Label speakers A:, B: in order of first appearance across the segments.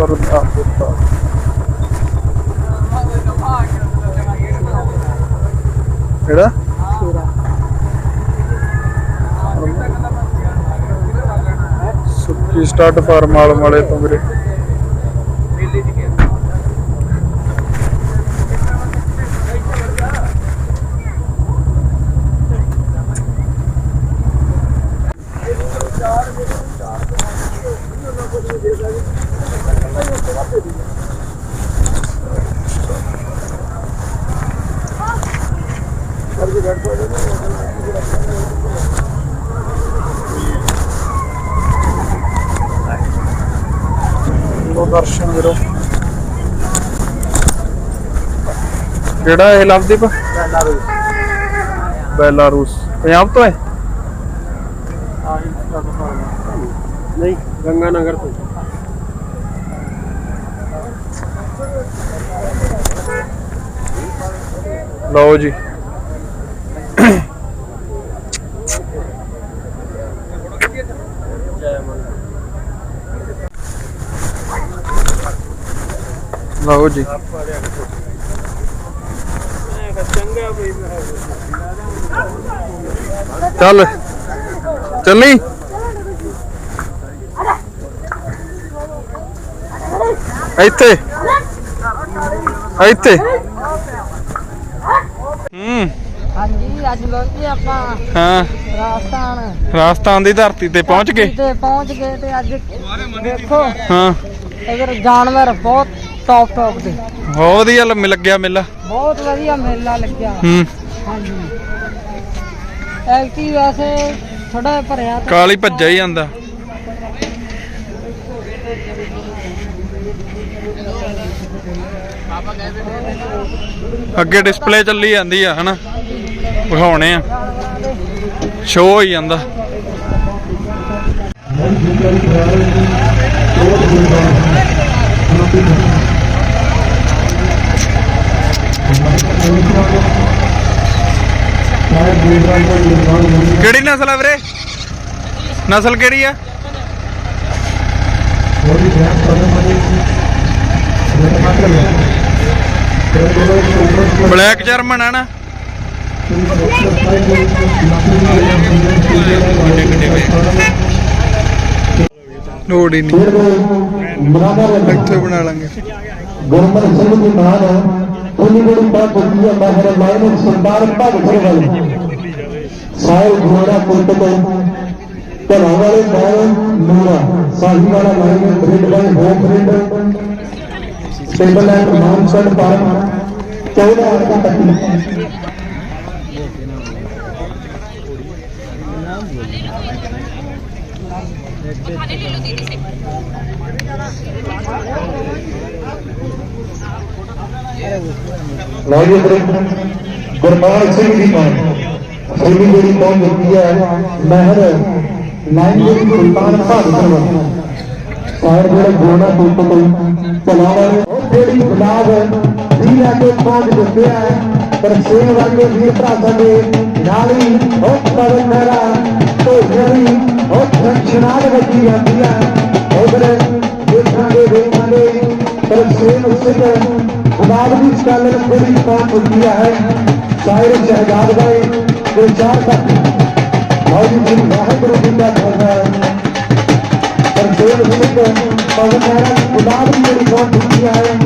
A: أكبر الأخطار എടാ സ്റ്റാർട്ട് ഫാർമാളും വളയത്തുമ്പര് ਦਰਸ਼ਨ ਵੀਰੋ ਕਿਹੜਾ ਇਹ ਲਵਦੀਪ? ਬੈਲਾਰੂਸ। ਪੰਜਾਬ ਤੋਂ ਹੈ
B: ਨਹੀਂ ਗੰਗਾ ਨਗਰ ਤੋਂ।
A: ਲਓ ਜੀ। ਲਓ ਜੀ। ਚੱਲ। ਚੱਲੀ। ਇੱਥੇ। ਇੱਥੇ। ਹੂੰ।
C: ਹਾਂਜੀ ਅੱਜ ਪਹੁੰਚੇ ਆਪਾਂ
A: ਹਾਂ।
C: ਰਾਜਸਥਾਨ।
A: ਰਾਜਸਥਾਨ ਦੀ ਧਰਤੀ ਤੇ ਪਹੁੰਚ ਗਏ।
C: ਤੇ ਪਹੁੰਚ ਗਏ ਤੇ ਅੱਜ ਦੇਖੋ
A: ਹਾਂ
C: ਇਧਰ ਜਾਨਵਰ ਬਹੁਤ ਟੌਪ ਟੌਪ ਦੇ
A: ਬਹੁਤ ਵਧੀਆ ਲ- ਲੱਗਿਆ ਮੇਲਾ।
C: ਬਹੁਤ ਵਧੀਆ ਮੇਲਾ ਲੱਗਿਆ।
A: ਹੂੰ।
C: ਹਾਂਜੀ। ਐਕਟੀ ਵੈਸੇ ਥੋੜਾ ਭਰਿਆ ਤਾਂ
A: ਕਾਲੀ ਭੱਜਾ ਹੀ ਜਾਂਦਾ। ਅੱਗੇ ਡਿਸਪਲੇ ਚੱਲੀ ਜਾਂਦੀ ਆ ਹਨਾ? ਵਿਖਾਉਣੇ ਆ। ਸ਼ੋਅ ਹੋਈ ਜਾਂਦਾ। ਕਿਹੜੀ ਨਸਲ ਆ ਵੀਰੇ? ਨਸਲ ਕਿਹੜੀ ਆ? ਬਲੈਕ ਜਰਮਨ ਆ ਨਾ। ਲੋੜ ਹੀ ਨਹੀਂ। ਇੱਥੇ ਬਣਾ ਲਾਂਗੇ।
D: ਗੁਰਮਰ ਸਿੰਘ ਦੀ ਮਾਂ ਹੈ। ਉਹਨੀ ਬੜੀ ਬਾਤ ਹੁੰਦੀ ਹੈ ਮਾਹਰ ਲਾਇਨ ਸਰਦਾਰ ਭਗਤ ਸਿੰਘ ਵਾਲੇ। साल घोड़ा कोलकाता तब हमारे बारह नूरा साही वाला लाइन फ्रेंड भाई हो friend table and Mansar park चौदह आठ का तकलीफ़ लॉरी गुरपाल सिंह जी मान ਸਿੰਘ ਜਿਹੜੀ ਕੌਮ ਦਿੱਤੀ ਹੈ, ਮਹਿਰ ਲਾਈਨ ਜਿਹੜੀ ਸੁਲਤਾਨ ਭਾਗ ਸਰਵਰ ਜਿਹੜੇ ਗੋਣਾ ਪੁੱਤ ਤੋਂ ਚਲਾਵਾ ਉਹ ਜਿਹੜੀ ਗੁਲਾਬ ਜੀ ਲੈ ਕੇ ਪਹੁੰਚ ਦਿੱਤੇ ਹੈ, ਪਰ ਸੇਵ ਵਾਲੇ ਵੀਰ ਭਰਾ ਸਾਡੇ ਨਾਲ ਹੀ ਉਹ ਪਵਨ ਮਹਿਰਾ ਢੋਲਰੀ ਉਹ ਰਖਸ਼ਨਾਲ ਵੱਜੀ ਜਾਂਦੀ ਹੈ। ਉਧਰ ਦੇਖਾਂਗੇ ਦੇਖਾਂਗੇ, ਪਰ ਸੇਵ ਸਿੰਘ ਗੁਲਾਬ ਦੀ ਸਕਾਲਰ ਪੂਰੀ ਪਹੁੰਚ ਹੁੰਦੀ ਹੈ। ਸ਼ਾਇਰ ਸ਼ਹਿਜ਼ਾਦ ਭਾਈ प्रचार का भाई महत्व जिला पर देव गुलाब मेरी बहुत दुखी आए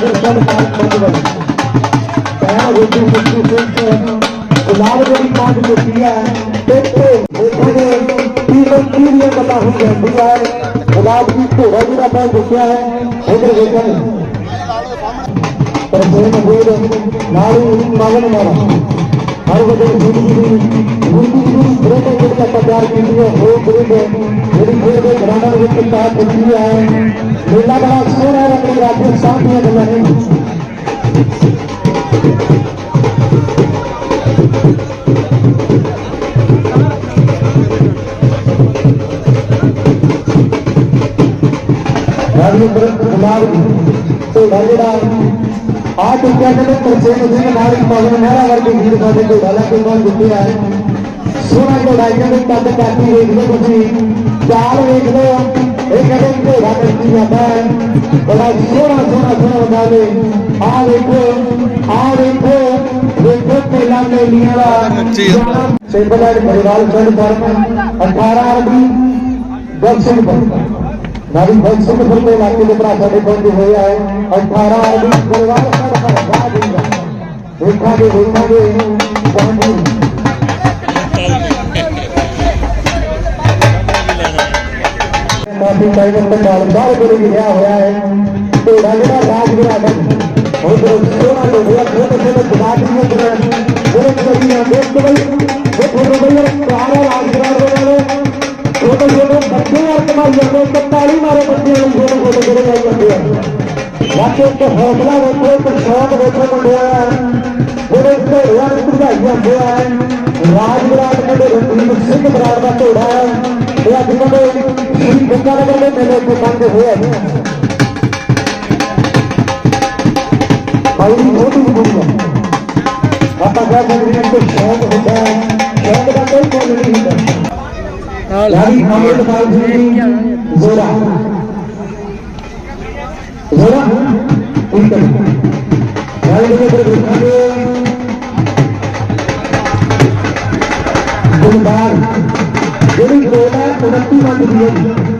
D: प्रदर्शन मंडल पहला रोटी मुक्ति सिंह गुलाब गरी पाँच को किया है देखो उन्होंने तीनों तीन ये बता हुई है दिया है गुलाब जी को रजना पाँच को किया है उधर देखा प्रसन्न बोल नारू मांगने मारा हर वजह गुरु गुरु गुरु गुरु प्रेम गुरु का प्रचार के लिए हो गुरु मेरी गुरु के घराना गुरु के साथ है जिला बड़ा स्कोर है रंगड़ी राजू साथ में बल्ला राजेंद्र कुमार तो भागीदार। आठ इक्यानवे परसेंट उसने नारी
A: पावन मेरा
D: वर्ग भीड़ पाते तो डाला के कौन गुप्ती है सोना को डाइजेंड पाते काफ़ी एक दो कुछ चार एक दो। अठारह अरबी दक्षिण पर नारी दक्षिण के इलाके के बड़ा ਕਾਫੀ ਟਾਈਮ ਤੋਂ ਨਾਲ ਬਾਹਰ ਕੋਲ ਗਿਆ ਹੋਇਆ ਹੈ ਤੇ ਜਿਹੜਾ ਰਾਜਗੁਰਾ ਦਾ ਉਹ ਜੋ ਸੋਨਾ ਤੋਂ ਹੋਇਆ ਛੋਟੇ ਛੋਟੇ ਦਿਮਾਗ ਨੂੰ ਜਿਹੜਾ ਜਿਹੜੇ ਕਦੀ ਆ ਦੇਖ ਕੇ ਬਈ ਉਹ ਥੋੜਾ ਬਈ ਸਾਰਾ ਰਾਜਗੁਰਾ ਦੇ ਨਾਲ ਛੋਟੇ ਛੋਟੇ ਬੱਚੇ ਆ ਕਮਾਈ ਜਾਂਦੇ ਤੇ ਤਾਲੀ ਮਾਰੇ ਬੱਚਿਆਂ ਨੂੰ ਛੋਟੇ ਛੋਟੇ ਜਿਹੜੇ ਆਈ ਜਾਂਦੇ ਆ ਵਾਕੇ ਤੇ ਹੌਸਲਾ ਵੇਖੋ ਤੇ ਸ਼ੌਕ ਵੇਖੋ ਮੁੰਡਿਆਂ ਦਾ ਜਿਹੜੇ ਘੋੜਿਆਂ ਨੂੰ ਭਜਾਈ ਜਾਂਦੇ ਆ ਰਾਜਗੁਰਾ ਦੇ ਰਣਜੀਤ ਸਿੰਘ ਬਰਾੜ ਦਾ ਘੋੜਾ ਹੈ ਇਹ ਅੱਜ ਕੱਲ੍ਹ गंगानगर में मेले के बंद हुए हैं भाई छोटी सी गुड़ी पापा क्या करते हैं शौक होता है शौक का कोई मोल नहीं होता लाली अमृत पाल जी जोरा जोरा उनका भाई के ऊपर देखा गुलबार गुलबार उनतीस मंदिर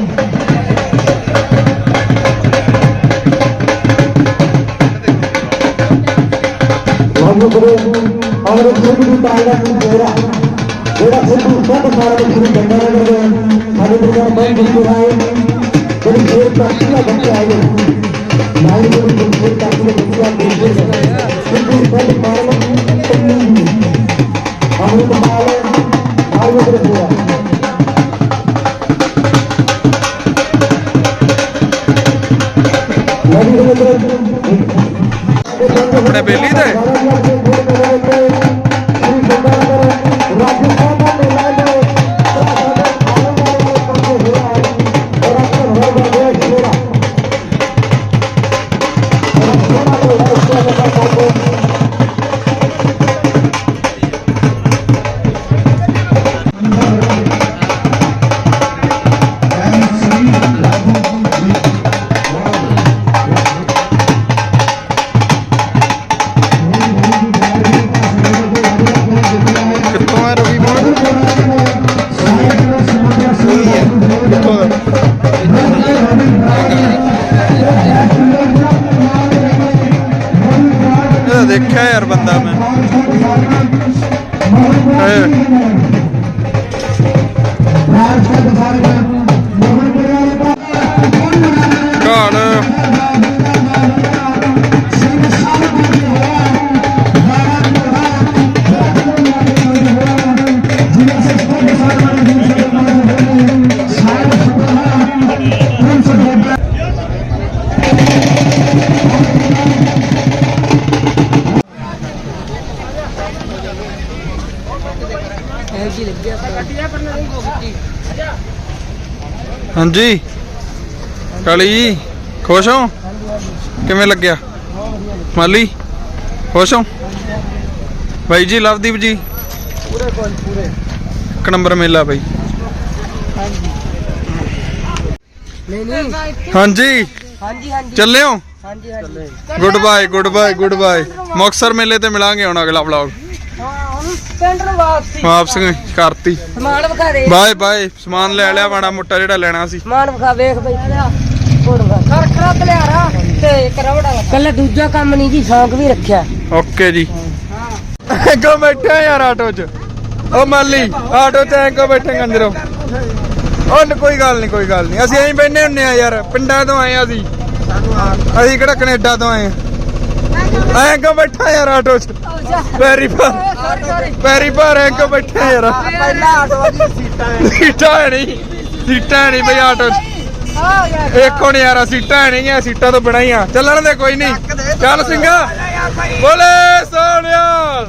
D: और खुद भी पाएगा तू मेरा मेरा खुद भी सब सारा में शुरू करना लग गए खाने पीना मन मुस्कुराए फिर खेल प्राप्ति का बच्चे आए भाई को खेल प्राप्ति का
A: बच्चे आप देख खुद सब पालन हमने तो पालन भाई को रखूँगा कपड़े पहन Thank you. ਹਾਂਜੀ। ਕਾਲੀ ਜੀ ਖੁਸ਼ ਹੋ? ਕਿਵੇਂ ਲੱਗਿਆ? ਮਾਲੀ ਖੁਸ਼ ਹੋ? ਬਾਈ ਜੀ ਲਵਦੀਪ ਜੀ।
C: ਪੂਰੇ ਕੋਲ ਪੂਰੇ।
A: ਇੱਕ ਨੰਬਰ ਮੇਲਾ ਬਾਈ।
C: ਨਹੀਂ ਨਹੀਂ।
A: ਹਾਂਜੀ।
C: ਹਾਂਜੀ ਹਾਂਜੀ।
A: ਚੱਲਿਓ?
C: ਹਾਂਜੀ ਹਾਂਜੀ।
A: Goodbye goodbye goodbye Muktsar ਮੇਲੇ ਤੇ ਮਿਲਾਂਗੇ ਹੁਣ ਅਗਲਾ ਵਲੌਗ
C: ਹਾਂ ਪਿੰਡ ਨੂੰ ਵਾਪਸੀ।
A: ਵਾਪਸ ਕਰਤੀ।
C: ਸਮਾਨ ਵਿਖਾ ਦੇ
A: ਬਾਏ ਬਾਏ ਸਮਾਨ ਲੈ ਲਿਆ ਮਾੜਾ ਮੋਟਾ ਜਿਹੜਾ ਲੈਣਾ ਸੀ।
C: ਸਮਾਨ ਵਿਖਾ ਵੇਖ ਬਈ। ਕੋੜਗਾ ਖਰਖਰਾ ਤਲਿਆਰਾ ਤੇ ਕਰਵੜਾ ਕੱਲੇ ਦੂਜਾ ਕੰਮ ਨਹੀਂ ਜੀ ਸ਼ੌਂਕ ਵੀ ਰੱਖਿਆ।
A: ਓਕੇ ਜੀ। ਐਂਕੋ ਬੈਠੇ ਯਾਰ ਆਟੋ 'ਚ। ਓ ਮਾਲੀ ਆਟੋ 'ਚ ਐਂਕੋ ਬੈਠੇ ਗੰਜਰੋ ਨ- ਕੋਈ ਗੱਲ ਨਹੀਂ ਕੋਈ ਗੱਲ ਨਹੀਂ ਅਸੀਂ ਐਂ ਬੈਠੇ ਹੁੰਨੇ ਆ ਯਾਰ ਪਿੰਡਾਂ ਤੋਂ ਆਏ ਆ ਅਸੀਂ। ਅਸੀਂ ਕਿਹੜਾ ਕੈਨੇਡਾ ਤੋਂ ਆਏ ਆ। ਐਂਕੋ ਬੈਠਾ ਯਾਰ ਆਟੋ 'ਚ? ਪੈਰੀ ਭਾਰ
C: ਸੌਰੀ
A: ਪੈਰੀ ਭਾਰ ਐਂਕੋ ਬੈਠੇ ਯਾਰ?
C: ਪਹਿਲਾ ਆਟੋ ਦੀ ਸੀਟਾਂ
A: ਸੀਟਾਂ ਹੈ ਨਹੀਂ, ਸੀਟਾਂ ਹੈ ਨਹੀਂ ਬਈ ਆਟੋ 'ਚ।
C: ਆ ਯਾਰ
A: ਯਾਰ ਸੀਟਾਂ ਹੈ ਨਹੀਂ ਆ, ਸੀਟਾਂ ਤੋਂ ਬਣਾਈਆਂ। ਚੱਲਣ ਦੇ ਕੋਈ ਨਹੀਂ। ਚੱਲ ਸਿੰਘਾ ਬੋਲੇ ਸੋਨਿਆ